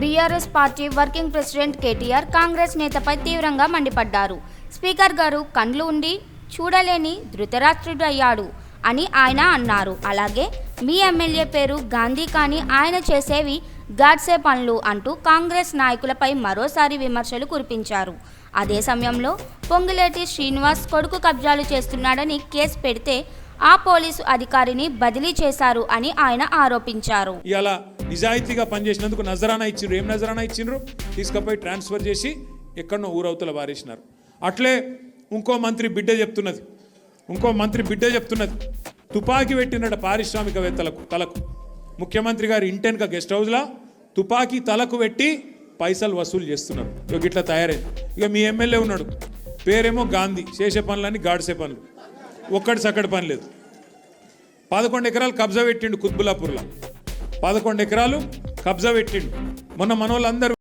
BRS party working president KTR Congress నేతపై తీవ్రంగా మండిపడ్డారు. Speaker గారు కండ్లు ఉండి చూడలేని ధృతరాష్ట్రుడు అయ్యాడు అని ఆయన అన్నారు. అలాగే మీ ఎమ్మెల్యే పేరు గాంధీ కానీ ఆయన చేసేవి గాడ్సే పనులు అంటూ కాంగ్రెస్ నాయకులపై మరోసారి విమర్శలు కురిపించారు. అదే సమయంలో పొంగులేటి శ్రీనివాస్ కొడుకు కబ్జాలు చేస్తున్నాడని కేసు పెడితే ఆ పోలీసు అధికారిని బదిలీ చేశారు అని ఆయన ఆరోపించారు. ఇలా నిజాయితీగా పనిచేసినందుకు నజరానా ఇచ్చిండ్రు. ఏం నజరానా ఇచ్చిండ్రు? తీసుకుపోయి ట్రాన్స్ఫర్ చేసి ఎక్కడనో ఊరవతల వారేసినారు అట్లే ఇంకో మంత్రి బిడ్డ చెప్తున్నది. ఇంకో మంత్రి బిడ్డ చెప్తున్నది. తుపాకీ పెట్టినట పారిశ్రామికవేత్తలకు తలకు. ముఖ్యమంత్రి గారు ఇంటెన్క గెస్ట్ హౌస్లో తుపాకీ తలకు పెట్టి పైసలు వసూలు చేస్తున్నారు. ఇక ఇట్లా తయారైంది. ఇక మీ ఎమ్మెల్యే ఉన్నాడు. పేరేమో గాంధీ. చేసే పనులని గాడిసే పనులు. ఒక్కటి సక్కడి పని లేదు. పదకొండు ఎకరాలు కబ్జా పెట్టిండు కుత్బులాపూర్లో పదకొండు ఎకరాలు కబ్జా పెట్టిండు. మొన్న మనోళ్ళందరూ